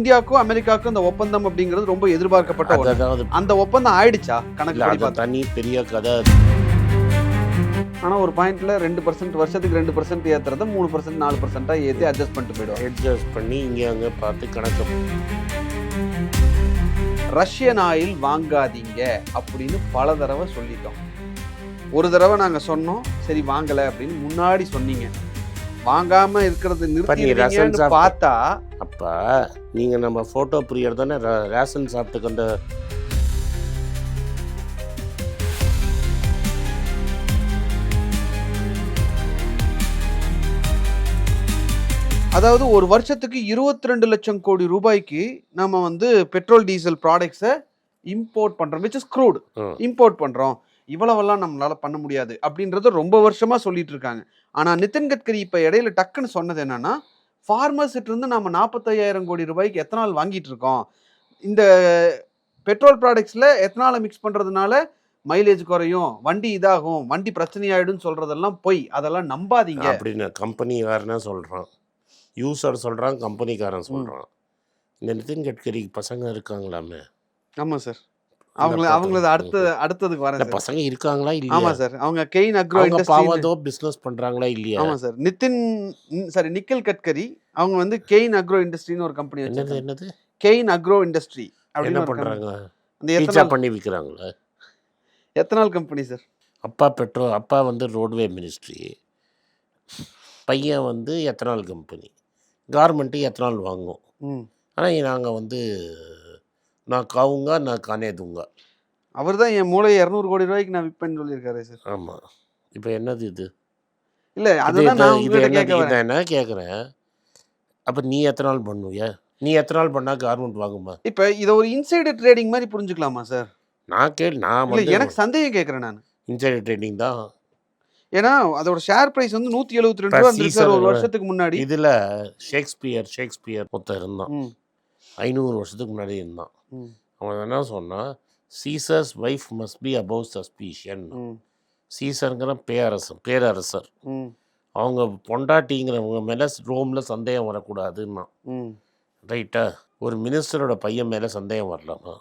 இந்தியாவுக்கும் அமெரிக்காவுக்கும் இந்த ஒப்பந்தம் அப்படிங்கிறது ரொம்ப எதிர்பார்க்கப்பட்ட. அதாவது அந்த ஒப்பந்தம் ஆயிடுச்சா? கணக்கு தனி பெரிய கதை. ஆனா ஒரு பாயிண்ட்ல ரெண்டு பர்சன்ட் வருஷத்துக்கு ரெண்டு பர்சன்ட் ஏத்துறத மூணு பர்சன்ட் நாலு பர்சன்டா ஏத்தி அட்ஜஸ்ட் பண்ணிட்டு போயிடுவாங்க. அட்ஜஸ்ட் பண்ணி இங்கே அங்கே பார்த்து கணக்கு. ரஷ்யன் ஆயில் வாங்காதீங்க அப்படின்னு பல தடவை சொல்லிட்டோம். ஒரு தடவை நாங்க சொன்னோம் சரி வாங்கல அப்படின்னு முன்னாடி சொன்னீங்க. வாங்காம இருக்கிறது சாப்பிட்டு- பார்த்தா அப்போ நீங்கள் நம்ம ஃபோட்டோ பிரியர் தானே ரேஷன் சாப்பிட்டுக்கு அந்த அதாவது ஒரு வருஷத்துக்கு இருபத்தி ரெண்டு லட்சம் கோடி ரூபாய்க்கு நம்ம வந்து பெட்ரோல் டீசல் ப்ராடக்ட்ஸை இம்போர்ட் பண்றோம் விச் இஸ் க்ரூட். இம்போர்ட் பண்றோம். இவ்வளவெல்லாம் நம்மளால பண்ண முடியாது அப்படின்றத ரொம்ப வருஷமா சொல்லிட்டு இருக்காங்க. ஆனா நிதின் கட்கரி இப்ப இடையில டக்குன்னு சொன்னது என்னன்னா ஃபார்மர்ஸ்கிட்ட இருந்து நம்ம நாற்பத்தையாயிரம் கோடி ரூபாய்க்கு எத்தனால் வாங்கிட்டு இருக்கோம்? இந்த பெட்ரோல் ப்ராடக்ட்ஸ்ல எத்தனாலை மிக்ஸ் பண்றதுனால மைலேஜ் குறையும் வண்டி இதாகும் வண்டி பிரச்சனையாயிடும்னு சொல்றதெல்லாம் பொய். அதெல்லாம் நம்பாதீங்க. அப்படின்னு கம்பெனிக்காரனே சொல்கிறான் யூசர் சொல்கிறான் கம்பெனிக்காரன் சொல்கிறான் இந்த நிதின் கட்கரி பசங்க இருக்காங்களாமே? ஆமா சார் அவங்கள அவங்களது அடுத்த அடுத்ததுக்கு வரேன் பசங்க இருக்காங்களா ஆமா இல்லையா சார். அவங்க கெயின் அக்ரோ இண்டஸ்ட்ரி பாவதோ பிஸ்னஸ் பண்ணுறாங்களா இல்லையா? ஆமா சார். நிதின் சாரி நிக்கில் கட்கரி அவங்க வந்து கெயின் அக்ரோ இண்டஸ்ட்ரின்னு ஒரு கம்பெனி வச்சிருக்காங்க. என்னது? கெயின் அக்ரோ இண்டஸ்ட்ரி என்ன. பண்ணுறாங்க அந்த பீச்சா எத்தனால் பண்ணி விற்கிறாங்களா எத்தனால் கம்பெனி சார்? அப்பா பெட்ரோ அப்பா வந்து ரோட்வே மினிஸ்ட்ரி பையன் வந்து எத்தனால் கம்பெனி கார்மெண்ட்டு எத்தனால் வாங்கும். ஆனால் நாங்கள் வந்து நான் காவுங்க நான் கானே தூங்க. அவர் தான் என் மூளையை இரநூறு கோடி ரூபாய்க்கு நான் விற்பேன்னு சொல்லியிருக்காரு சார். ஆமாம் இப்போ என்னது இது? இல்ல அதுதான் நான் என்னது? கேட்க இதை என்ன கேட்குறேன் அப்போ நீ எத்தனால் பண்ணுவியா? நீ எத்தனால் பண்ணால் கார்மெண்ட் வாங்குமா? இப்ப இதை ஒரு இன்சைடர் ட்ரேடிங் மாதிரி புரிஞ்சுக்கலாமா சார்? நான் கேள் நான் இல்ல எனக்கு சந்தேகம் கேட்கறேன் நான். இன்சைடர் ட்ரேடிங் தான். ஏன்னா அதோட ஷேர் பிரைஸ் வந்து நூத்தி எழுபத்தி ரெண்டு ரூபா ஒரு வருஷத்துக்கு முன்னாடி. இதில் ஷேக்ஸ்பியர் ஷேக்ஸ்பியர் மொத்தம் இருந்தான். ஐநூறு வருஷத்துக்கு முன்னாடி இருந்தான். அவன் என்ன சொன்னான் Caesar's wife must be above suspicion சீசருங்கிற பேரரசர். பேரரசர் அவங்க பொண்டாட்டிங்கிறவங்க மேலே ரோமில் சந்தேகம் வரக்கூடாதுன்னா. ரைட்டா? ஒரு மினிஸ்டரோட பையன் மேலே சந்தேகம் வரலாமா?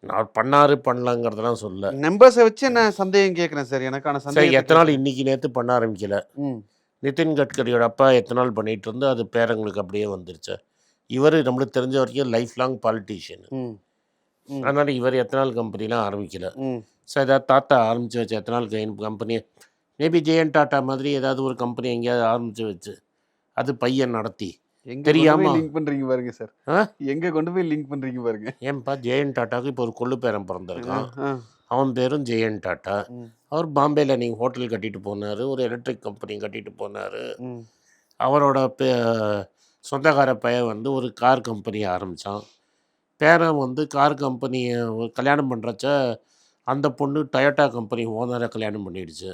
நான் பண்ணாரு பண்ணலாங்கிறதெல்லாம் சொல்ல. நம்பர்ஸை வச்சு நான் சந்தேகம் கேட்கறேன் சார்? எனக்கான சந்தேகம் எத்தனை நாள் இன்னைக்கு நேற்று பண்ண ஆரம்பிக்கல? நிதின் கட்கரியோட அப்பா எத்தனை நாள் பண்ணிட்டு இருந்து அது பேரங்களுக்கு அப்படியே வந்துருச்சு. இவர் நம்மளுக்கு தெரிஞ்ச வரைக்கும் லைஃப் லாங் பாலிட்டிஷியன் அதனால் இவர் எத்தனால் கம்பெனிலாம் ஆரம்பிக்கல. ஸோ ஏதாவது தாத்தா ஆரம்பித்து வச்ச எத்தனால் கம்பெனி மேபி ஜெயன் டாட்டா மாதிரி ஏதாவது ஒரு கம்பெனி எங்கேயாவது ஆரம்பித்து வச்சு அது பையன் நடத்தி. எங்க தெரியாம- தெரியாம லிங்க் பண்றீங்க பாருங்க சார்? எங்க கொண்டு போய் லிங்க் பண்றீங்க பாருங்க. ஏன்பா ஜெயன் டாட்டாவுக்கு இப்போ ஒரு கொள்ளு பேரன் பிறந்திருக்கான். அவன் பேரும் ஜெயன் டாட்டா. அவர் பாம்பேயில் நீங்கள் ஹோட்டல் கட்டிட்டு போனார் ஒரு எலக்ட்ரிக் கம்பெனி கட்டிட்டு போனார். அவரோட சொந்தக்கார பையன் வந்து ஒரு கார் கம்பெனியை ஆரம்பித்தான் பேரன் வந்து கார் கம்பெனியை கல்யாணம் பண்ணுறச்ச அந்த பொண்ணு டொயோட்டா கம்பெனி ஓனரை கல்யாணம் பண்ணிடுச்சு.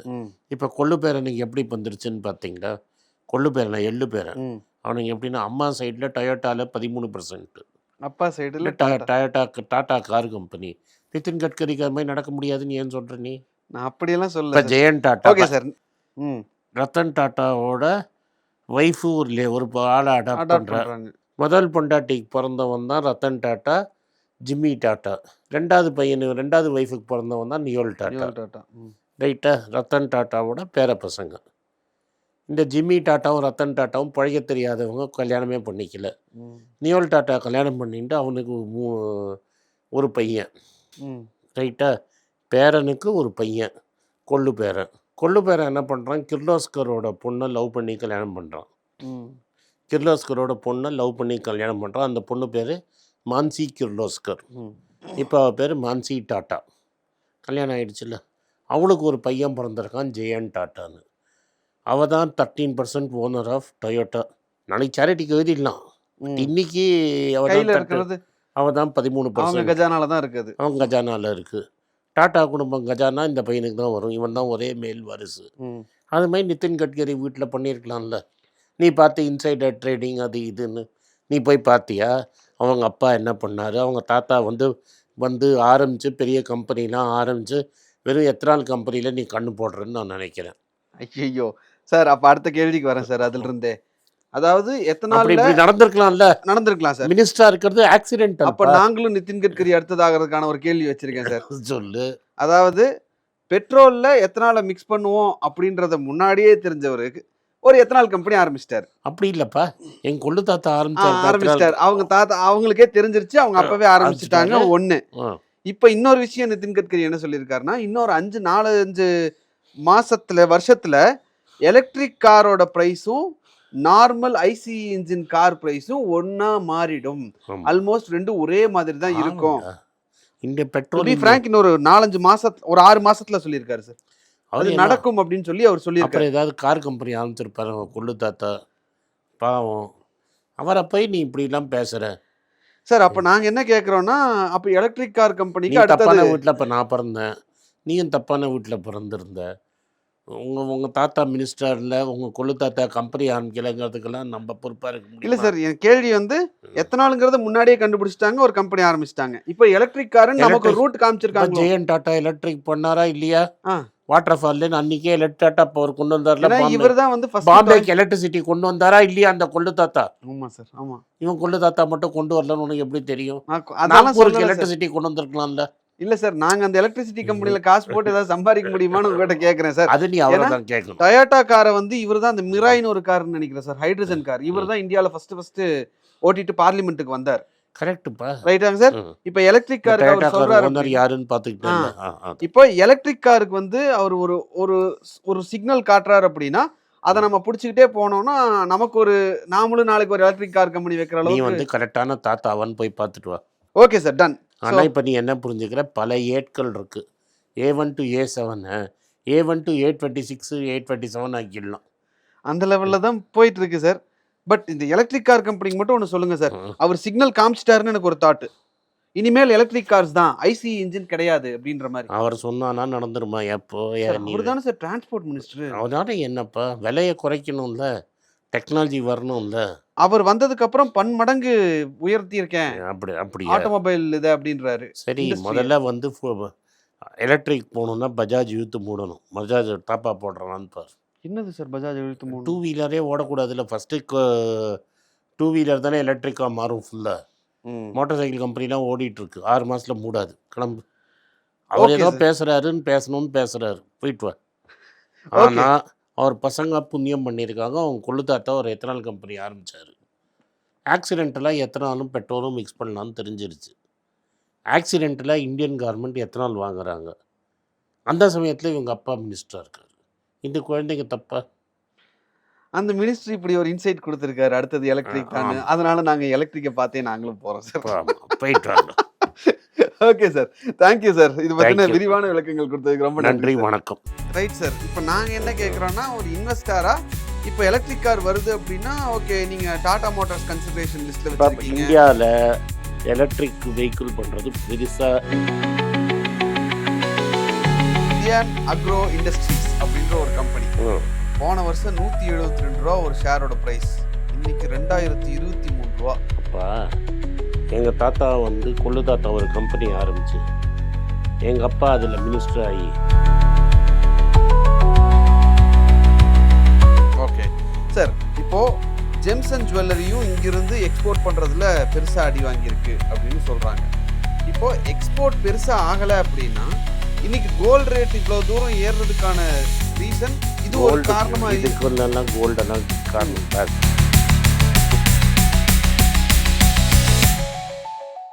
இப்போ கொள்ளு பேரனுக்கு எப்படி வந்துருச்சுன்னு பார்த்தீங்களா கொள்ளு பேரனை எள்ளு பேரன். அவனுக்கு எப்படின்னா அம்மா சைடில் டொயோட்டாவில் பதிமூணு பர்சன்ட் அப்பா சைடுல Toyota Tata car company Nitin கட்கரிக்கு அது மாதிரி நடக்க முடியாதுன்னு ஏன் சொல்கிற நீ? நான் அப்படியெல்லாம் சொல்ல ஜெயன் டாட்டா ஓகே சார். ம். ரத்தன் டாட்டாவோட ஒய்ஃபு ஒரு ஒரு ஆளை அடாப்ட் அடாப்ட் பண்ணுற பண்றாங்க. முதல் பொண்டாட்டிக்கு பிறந்தவன் தான் ரத்தன் டாட்டா ஜிம்மி டாட்டா. ரெண்டாவது பையனு ரெண்டாவது ஒய்ஃபுக்கு பிறந்தவன் தான் நியோல் டாட்டா. டாட்டா. ரைட்டா? ரத்தன் டாட்டாவோட பேர பசங்க. இந்த ஜிம்மி டாட்டாவும் ரத்தன் டாட்டாவும் பழைய தெரியாதவங்க கல்யாணமே பண்ணிக்கல. நியோல் டாட்டா கல்யாணம் பண்ணிட்டு அவனுக்கு மூ- ஒரு பையன். ரைட்டா? பேரனுக்கு ஒரு பையன். கொள்ளு பேரன். கொள்ளு பேரன் என்ன பண்ணுறான் கிர்லோஸ்கரோட பொண்ணை லவ் பண்ணி கல்யாணம் பண்ணுறான் கிர்லோஸ்கரோட பொண்ணை லவ் பண்ணி கல்யாணம் பண்ணுறான் அந்த பொண்ணு பேர் மான்சி கிர்லோஸ்கர். இப்போ அவள் பேர் மான்சி டாட்டா. கல்யாணம் ஆயிடுச்சுல்ல. அவளுக்கு ஒரு பையன் பிறந்திருக்கான் ஜெயன் டாட்டான்னு. அவள் தான் thirteen percent owner of Toyota நாளைக்கு சேரிட்டிக்கு எழுதிடலாம். இன்னைக்கு அவள் தான் இருக்கிறது அவள் தான் பதிமூணு அவங்க பர்சன்ட் கஜானால தான் இருக்குது. அவன் கஜானாவில் இருக்குது டாட்டா குடும்பம் கஜானா இந்த பையனுக்கு தான் வரும். இவன் தான் ஒரே மேல் வாரிசு. அது மாதிரி நிதின் கட்கரி வீட்டில் பண்ணியிருக்கலாம்ல. நீ பார்த்து இன்சைடர் ட்ரேடிங் அது இதுன்னு. நீ போய் பார்த்தியா? அவங்க அப்பா என்ன பண்ணார்? அவங்க தாத்தா வந்து வந்து ஆரம்பித்து பெரிய கம்பெனிலாம் ஆரம்பித்து வெறும் எத்தனால் கம்பெனியில் நீ கண்ணு போடுறேன்னு நான் நினைக்கிறேன். ஐயோ சார் அப்ப அடுத்த கேள்விக்கு வரேன் சார் அதுல இருந்தே. அதாவது இப்படி நடந்திருக்கலாம்ல. நடந்திருக்கலாம் சார். மினிஸ்டரா இருக்கிறது ஆக்சிடென்ட் அப்ப நாங்களும் நிதின் கட்கரி அடுத்ததாகிறதுக்கான ஒரு கேள்வி வச்சிருக்கேன் சார். சொல்லு. அதாவது பெட்ரோல்ல எத்தனால மிக்ஸ் பண்ணுவோம் அப்படின்றத முன்னாடியே தெரிஞ்சவருக்கு ஒரு எத்தனால் கம்பெனி ஆரம்பிச்சிட்டாரு. அப்படி இல்லப்பா. என் கொள்ளு தாத்தா ஆரம்பிச்சாரு. ஆரம்பிச்சிட்டாரு. அவங்க தாத்தா அவங்களுக்கே தெரிஞ்சிருச்சு. அவங்க அப்பவே ஆரம்பிச்சிட்டாங்க. ஒண்ணு. இப்ப இன்னொரு விஷயம் நிதின் கட்கரி என்ன சொல்லியிருக்காருன்னா இன்னொரு அஞ்சு நாலு அஞ்சு மாசத்துல வருஷத்துல எலக்ட்ரிக் காரோட பிரைஸும் நார்மல் ஐசி இன்ஜின் கார் பிரைஸும் ஒண்ணா மாறிடும். ஆல்மோஸ்ட் ரெண்டும் ஒரே மாதிரி தான் இருக்கும். இந்த பெட்ரோல் ஃப்ராங்க் இன்னொரு நாலஞ்சு மாசத்துல ஒரு ஆறு மாசத்துல சொல்லியிருக்காரு சார். அது நடக்கும் அப்படின்னு சொல்லி அவர் சொல்லியிருக்காரு. ஏதாவது கார் கம்பெனி ஆரம்பிச்சிருப்பாரு கொள்ளு தாத்தா பாவம். அவரை போய் நீ இப்படிலாம் பேசுற. சார் அப்ப நாங்க என்ன கேக்குறோம்னா அப்ப எலக்ட்ரிக் கார் கம்பெனிக்கு தப்பான வீட்டில் இப்போ நான் பிறந்தேன். நீயும் தப்பான வீட்டில் பிறந்திருந்த. உங்கள் உங்கள் தாத்தா மினிஸ்டரில் உங்கள் கொள்ளு தாத்தா கம்பெனி ஆரம்பிக்கலைங்கிறதுக்கெல்லாம் நம்ம பொறுப்பாக இருக்க இல்ல சார் என் கேள்வி வந்து எத்தனாலுங்கிறத முன்னாடியே கண்டுபிடிச்சிட்டாங்க ஒரு கம்பெனி ஆரம்பிச்சிட்டாங்க. இப்போ எலக்ட்ரிக் காருன்னு நமக்கு ரூட் காமிச்சிருக்காங்க ஜெயன் டாட்டா எலக்ட்ரிக் பண்ணாரா இல்லையா. வாட்டர் ஃபால்ல அன்னைக்கே எலக்ட்ரிக் டாட்டா பவர் கொண்டு வந்தார்ல இவர் தான் வந்து பாம்பேக்கு எலக்ட்ரிசிட்டி கொண்டு வந்தாரா இல்லையா அந்த கொள்ளு தாத்தா? ஆமா சார் ஆமா. இவன் கொள்ளு தாத்தா மட்டும் கொண்டு வரலன்னு உனக்கு எப்படி தெரியும். எலக்ட்ரிசிட்டி கொண்டு வந்திருக்கலாம்ல. இல்ல சார் நாங்க அந்த எலக்ட்ரிசிட்டி கம்பெனில காசு போட்டு ஏதாவது சம்பாதிக்க முடியுமான்னு உங்ககிட்ட கேக்குறேன் சார். அது நீ அவரை தான் கேட்கணும் டொயோட்டா காரை வந்து இவர் தான் அந்த மிராயின்னு ஒரு கார்னு நினைக்கிறேன் சார் ஹைட்ரஜன் கார் இவர் தான் இந்தியால ஃபர்ஸ்ட் ஃபர்ஸ்ட் ஓட்டிட்டு பார்லிமெண்ட்டுக்கு வந்தார். கரெக்டுப்பா ரைட்டாங்க சார்? இப்போ எலக்ட்ரிக் காருக்கு அவர் சொல்றாரு யாருன்னு பார்த்துக்கிட்டேன். இப்போ எலக்ட்ரிக் காருக்கு வந்து அவர் ஒரு ஒரு ஒரு சிக்னல் காட்டுறாரு அப்படின்னா அதை நம்ம பிடிச்சிக்கிட்டே போனோம்னா நமக்கு ஒரு நாமளும் நாளைக்கு ஒரு எலக்ட்ரிக் கார் கம்பெனி வைக்கிற நீ அளவுக்கு வந்து கரெக்டான தாத்தாவான்னு போய் பார்த்துட்டு வா. ஓகே சார் டன் ஆனால் இப்போ நீ என்ன புரிஞ்சுக்கிற? பல ஏட்கள் இருக்கு. A one two A seven A one two A twenty six A twenty seven ஆக்கிடலாம். அந்த லெவல்ல தான் போயிட்டு இருக்கு சார் பட் இந்த எலக்ட்ரிக் கார் கம்பெனிக்கு மட்டும் ஒன்று சொல்லுங்க சார். அவர் சிக்னல் காமிச்சிட்டாருன்னு எனக்கு ஒரு தாட் இனிமேல் எலக்ட்ரிக் கார்ஸ் தான். ஐசி இன்ஜின் கிடையாது அப்படின்ற மாதிரி. அவர் சொன்னானா நடந்துருமா? எப்போ அவர் தானே சார் டிரான்ஸ்போர்ட் மினிஸ்டர் அவனால என்னப்பா? விலையை குறைக்கணும்ல. டெக்னாலஜி வரணும்ல. அவர் வந்ததுக்கு அப்புறம் பன்மடங்கு உயர்த்தி இருக்கேன் அப்படி அப்படி ஆட்டோமொபைல் இது அப்படின்றாரு. சரி. முதல்ல வந்து எலக்ட்ரிக் போகணுன்னா பஜாஜ் யூத்து மூடணும். பஜாஜ் டாப்பா போடுறான்னு பார். என்னது சார் பஜாஜ் எழுத்து மூணு டூ வீலரே ஓடக்கூடாதுல்ல. ஃபஸ்ட்டு டூ வீலர் தானே எலக்ட்ரிக்காக மாறும் ஃபுல்லாக. மோட்டார் சைக்கிள் கம்பெனிலாம் ஓடிட்டு இருக்கு ஆறு மாசத்துல மூடாது. கிளம்பு. அவர் ஏதோ sir. பேசுறாருன்னு பேசணும்னு பேசுறாரு. போயிட்டு வா. Okay. அவர் பசங்க புண்ணியம் பண்ணியிருக்காங்க. அவங்க கொள்ளு தாத்தா ஒரு எத்தனால் கம்பெனி ஆரம்பிச்சாரு. ஆக்சிடென்டெல்லாம் எத்தனாலும் பெட்ரோலும் மிக்ஸ் பண்ணலான்னு தெரிஞ்சிருச்சு. ஆக்சிடென்ட்டில் இந்தியன் கவர்மெண்ட் எத்தனால் வாங்குறாங்க? அந்த சமயத்தில் இவங்க அப்பா மினிஸ்டராக இருக்காரு. இந்த குழந்தைங்க தப்பா? அந்த மினிஸ்ட்ரி இப்படி ஒரு இன்சைட் கொடுத்துருக்காரு. அடுத்தது எலக்ட்ரிக் தான். அதனால நாங்க எலக்ட்ரிக்கை பார்த்தே நாங்களும் போறோம் சார். போயிட்டு okay sir thank you sir இது you. விரிவான விளக்கங்கள் கொடுத்ததுக்கு ரொம்ப நன்றி வணக்கம். ரைட் சார் இப்போ நாங்க என்ன கேக்குறோம்னா ஒரு இன்வெஸ்டாரா இப்போ எலக்ட்ரிக் கார் வருது அப்படின்னா ஓகே நீங்க டாடா மோட்டார்ஸ் கன்சிடரேஷன் வச்சிருக்கீங்க. இந்தியாவில் எலக்ட்ரிக் வெஹிக்கிள் பண்ணுறது பெருசாக இந்தியன் அக்ரோ இண்டஸ்ட்ரீஸ் அப்படின்ற ஒரு கம்பெனி போன வருஷம் நூத்தி எழுபத்தி ரெண்டு ரூபா ஒரு ஷேரோட பிரைஸ் இன்னைக்கு ரெண்டாயிரத்தி இருபத்தி மூணு ரூபா. அப்பா. எங்கள் தாத்தா வந்து கொள்ளு தாத்தா ஒரு கம்பெனி ஆரம்பிச்சு. எங்கள் அப்பா அதில் மினிஸ்டர் ஆகி. ஓகே சார் இப்போ ஜெம்ஸ் அண்ட் ஜுவல்லரியும் இங்கிருந்து எக்ஸ்போர்ட் பண்றதுல பெருசா அடி வாங்கியிருக்கு அப்படின்னு சொல்றாங்க. இப்போ எக்ஸ்போர்ட் பெருசா ஆகல அப்படின்னா இன்னைக்கு கோல்டு ரேட் இவ்வளவு தூரம் ஏறுறதுக்கான ரீசன் இது ஒரு கோல்டு காரணமா இருக்கு இதுக்கு எல்லாம் கோல்டெல்லாம் காரணம்